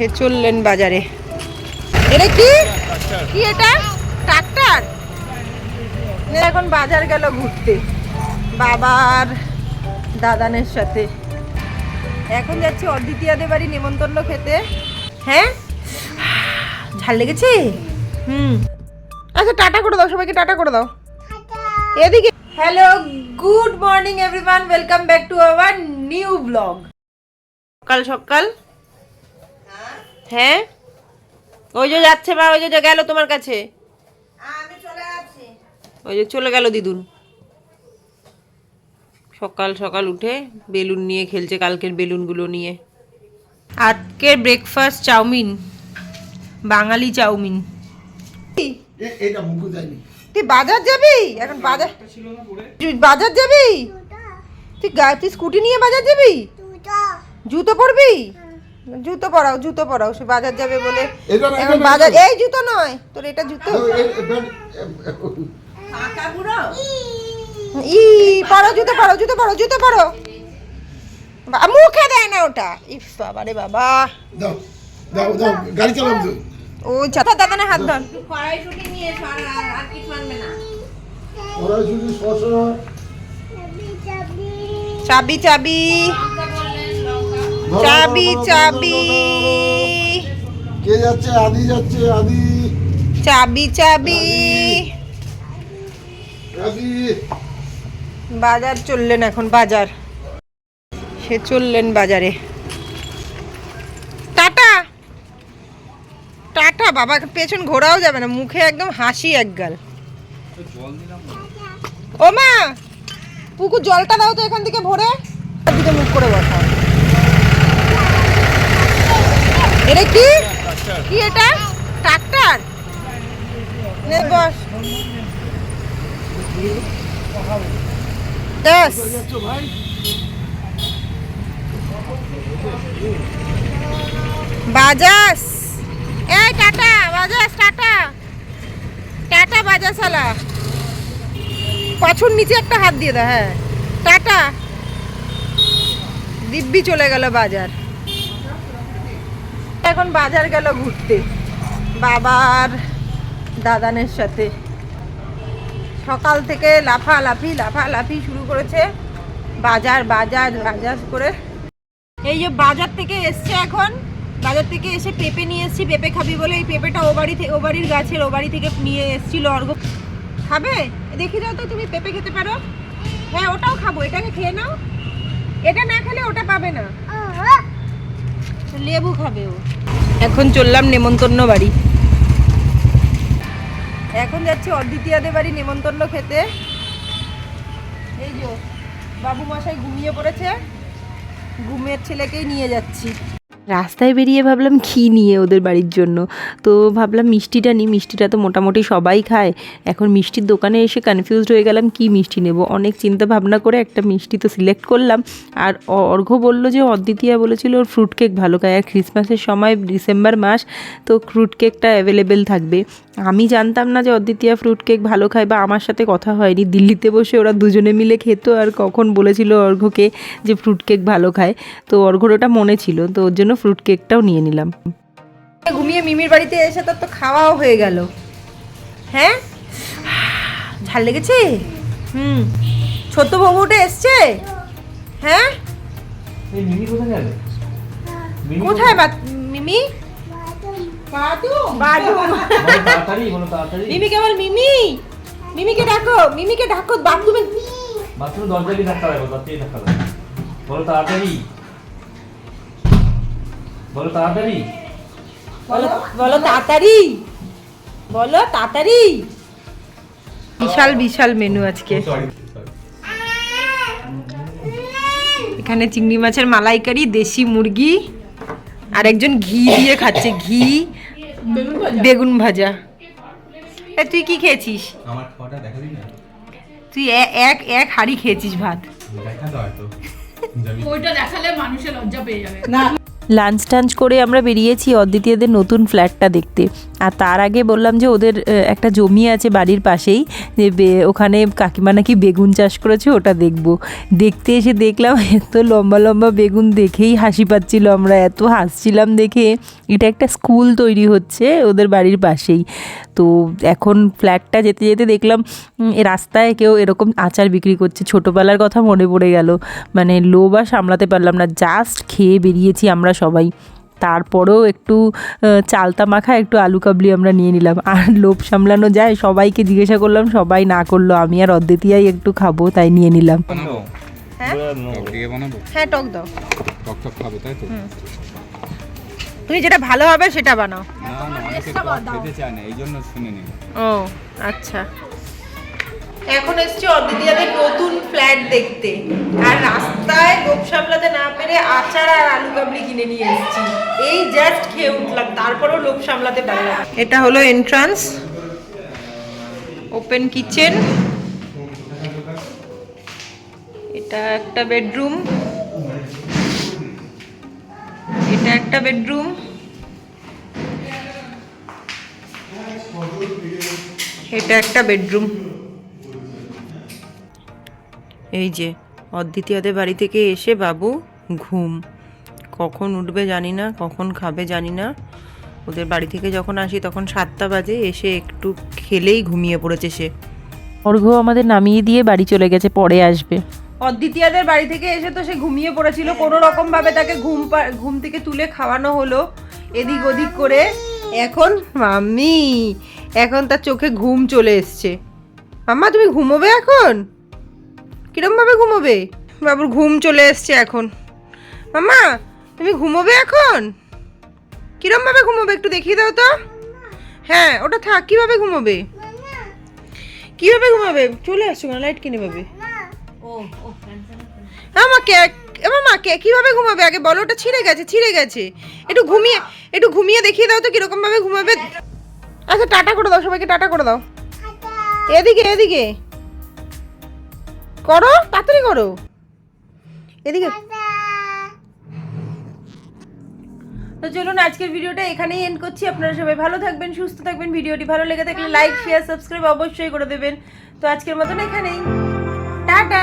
সে চললেন বাজারে। এটা কি? কি এটা? ট্রাক্টর? এখন বাজার গেল ঘুরতে। বাবার দাদানের সাথে। এখন যাচ্ছি অদ্বিতীয়াদের বাড়ি নেমন্তন্ন খেতে। হ্যাঁ? ঝাল লেগেছে? হুম। আচ্ছা টাটা করে দাও সবাইকে, টাটা করে দাও। এদিকে hello, good morning everyone, welcome back to our new vlog. সকাল সকাল। হ্যাঁ? ওই যে যাচ্ছে মা ওই যে গেল তোমার কাছে। ওই যে চলে গেল দিদুন। সকাল সকাল উঠে বেলুন নিয়ে খেলছে কালকের বেলুনগুলো নিয়ে। আজকের ব্রেকফাস্ট চাউমিন বাঙালি চাউমিন। তুই বাজার যাবি? এখন বাজার তুই বাজার যাবি? তুই তুই স্কুটি নিয়ে বাজার যাবি? জুতো। পরবি? জুতো পরাও জুতো পরাও সে বাজার যাবে বলে এখন বাজার এই জুতো নয় তোর এটা জুতো। ই পরো জুতো পরো জুতো পরো জুতো পরো। বা- মুখে দেয় না ওটা। ইফ বাবা রে বাবা। দাও দাও দাও গাড়ি চালাম তো। ও চাতা দাদা না হাত ধর। ওরা শুধু শশা চাবি চাবি। ধরো, চাবি। কে যাচ্ছে? আদি যাচ্ছে আদি। চাবি চাবি। আদি। বাজার চললেন এখন বাজার। সে চললেন বাজারে। টাটা! টাটা বাবা পেছন ঘোরাও যাবে না মুখে একদম হাসি একগাল ও মা পুকুর জলটা দাও তো এখান থেকে ভরে। দিকে মুখ করে বসাও। এটা কি? কি এটা? ট্রাক্টর? বস। দশ বাজাস এই টাটা বাজাস টাটা। টাটা বাজাস আলা পাছুর নিচে একটা হাত দিয়ে দাও হ্যাঁ। টাটা। দিব্যি চলে গেল বাজার। এখন বাজার গেল ঘুরতে। বাবার দাদানের সাথে। সকাল থেকে লাফালাফি লাফালাফি শুরু করেছে। বাজার বাজার বাজার করে। এই যে বাজার থেকে এসছে এখন। বাজার থেকে এসে পেঁপে নিয়ে এসছি। পেঁপে খাবি বলে এই পেঁপেটা ও বাড়ি থেকে ও বাড়ির গাছের ও বাড়ি থেকে নিয়ে এসছিল অর্ঘ। খাবে? দেখি দাও তো তুমি পেঁপে খেতে পারো। হ্যাঁ ওটাও খাব। এটাকে খেয়ে নাও। এটা না খেলে ওটা পাবে না। লেবু খাবে ও। এখন চললাম নেমন্তন্ন বাড়ি। এখন যাচ্ছি অদ্বিতীয়াদের বাড়ি নেমন্তন্ন খেতে। এই যে বাবু মশাই ঘুমিয়ে পড়েছে। ঘুমের ছেলেকেই নিয়ে যাচ্ছি। রাস্তায় বেরিয়ে ভাবলাম ঘি নিয়ে ওদের বাড়ির জন্য। তো ভাবলাম মিষ্টিটা নিই, মিষ্টিটা তো মোটামুটি সবাই খায়। এখন মিষ্টির দোকানে এসে কনফিউজড হয়ে গেলাম, কি মিষ্টি নেব? অনেক চিন্তা ভাবনা করে একটা মিষ্টি তো সিলেক্ট করলাম। আর অর্ঘ্য বলল যে অদ্বিতীয়া বলেছিল ওর ফ্রুট কেক ভালো খায়। আর ক্রিসমাসের সময় ডিসেম্বর মাস তো ফ্রুট কেকটা অ্যাভেলেবেল থাকবে। আমি জানতাম না যে অদ্বিতীয়া ফ্রুট কেক ভালো খায় বা আমার সাথে কথা হয়নি। দিল্লিতে বসে ওরা দুজনে মিলে খেত আর কখন বলেছিল অর্ঘ্যকে যে ফ্রুট কেক ভালো খায়। তো অর্ঘ্যর ওটা মনে ছিল তো ওর জন্য ফ্রুট কেকটাও নিয়ে নিলাম। ঘুমিয়ে মিমির বাড়িতে এসে তোর তো খাওয়াও হয়ে গেল। হ্যাঁ? ঝাল লেগেছে? হুম। ছোট্ট বৌমুটা এসছে? হ্যাঁ? কোথায় মিমি? মিমি বাথরুম তাড়াতাড়ি বলো তাড়াতাড়ি। মিমি মিমিকে ডাকো মিমিকে ডাকো বাথরুমে বাথরুম দরজা দিয়ে ধাক্কা লাগবে দরজা দিয়ে ধাক্কা লাগবে। বলো তাড়াতাড়ি। বলো তাড়াতাড়ি। বলো বলো তাড়াতাড়ি। বলো তাড়াতাড়ি। বিশাল বিশাল মেনু আজকে। এখানে চিংড়ি মাছের মালাইকারি দেশি মুরগি আর একজন ঘি দিয়ে খাচ্ছে ঘি। বেগুন ভাজা? এ, তুই কি খেয়েছিস? আমার খাওয়াটা দেখা না? তুই এক এক হাড়ি খেয়েছিস ভাত। দেখা তো। ওইটা দেখালে মানুষের লজ্জা পেয়ে যাবে। লাঞ্চ টাঞ্চ করে আমরা বেরিয়েছি অদ্বিতীয়দের নতুন ফ্ল্যাটটা দেখতে। আর তার আগে বললাম যে ওদের একটা জমি আছে বাড়ির পাশেই, যে বে- ওখানে কাকিমা নাকি বেগুন চাষ করেছে, ওটা দেখব। দেখতে এসে দেখলাম, এত লম্বা লম্বা বেগুন দেখেই হাসি পাচ্ছিল আমরা, এত হাসছিলাম দেখে। এটা একটা স্কুল তৈরি হচ্ছে ওদের বাড়ির পাশেই। তো এখন ফ্ল্যাটটা যেতে যেতে দেখলাম রাস্তায় কেউ এরকম আচার বিক্রি করছে। ছোটোবেলার কথা মনে পড়ে গেল। মানে লোভ আর সামলাতে পারলাম না। জাস্ট খেয়ে বেরিয়েছি আমরা সবাই। তারপরেও একটু চালতা মাখা একটু আলু কাবলি আমরা নিয়ে নিলাম। আর লোভ সামলানো যায় সবাইকে জিজ্ঞাসা করলাম সবাই না করল। আমি আর অদ্বিতীয়াই একটু খাব তাই নিয়ে নিলাম। হ্যাঁ? টক হ্যাঁ টক দাও। টক টক খাবে তাই তো? তুমি যেটা ভালো হবে সেটা বানাও। না না অনেকে টক খেতে চায় না এই জন্য শুনে নিন ও আচ্ছা। এখন এসছি অদ্বিতীয়াদের নতুন ফ্ল্যাট দেখতে। আর রাস্তায় লোভ সামলাতে না পেরে আচার আর আলু কাবলি কিনে নিয়ে এসেছি। এই জাস্ট খেয়ে উঠলাম, তারপরেও লোভ সামলাতে পারলাম এটা হলো এন্ট্রান্স ওপেন কিচেন এটা একটা বেডরুম এটা একটা বেডরুম এটা একটা বেডরুম এই যে অদ্বিতীয়দের বাড়ি থেকে এসে বাবু ঘুম। কখন উঠবে জানি না কখন খাবে জানি না। ওদের বাড়ি থেকে যখন আসি তখন সাতটা বাজে এসে একটু খেলেই ঘুমিয়ে পড়েছে সে। অর্ঘ আমাদের নামিয়ে দিয়ে বাড়ি চলে গেছে পরে আসবে। অদ্বিতীয়াদের বাড়ি থেকে এসে তো সে ঘুমিয়ে পড়েছিল কোনো রকম ভাবে তাকে ঘুম ঘুম থেকে তুলে খাওয়ানো হলো এদিক ওদিক করে। এখন মাম্মি এখন তার চোখে ঘুম চলে এসছে। মাম্মা তুমি ঘুমোবে এখন? কিরম ভাবে ঘুমোবে? বাবুর ঘুম চলে এসছে এখন। মাম্মা তুমি ঘুমোবে এখন? কিরম ভাবে ঘুমোবে একটু দেখিয়ে দাও তো। হ্যাঁ ওটা থাক, কীভাবে ঘুমোবে? কীভাবে ঘুমাবে? চলে আসছো না লাইট কিনে পাবে। আমাকে মাকে কীভাবে ঘুমাবে? আগে বলো, ওটা ছিঁড়ে গেছে ছিঁড়ে গেছে। একটু ঘুমিয়ে একটু ঘুমিয়ে দেখিয়ে দাও তো কীরকম ভাবে ঘুমাবে। আচ্ছা টাটা করে দাও সবাইকে, টাটা করে দাও। এদিকে এদিকে। করো তাড়াতাড়ি করো। এদিকে তো চলুন আজকের ভিডিওটা এখানেই এন্ড করছি। আপনারা সবাই ভালো থাকবেন সুস্থ থাকবেন। ভিডিওটি ভালো লেগে থাকলে লাইক শেয়ার সাবস্ক্রাইব অবশ্যই করে দেবেন। তো আজকের মতন এখানেই। টাটা।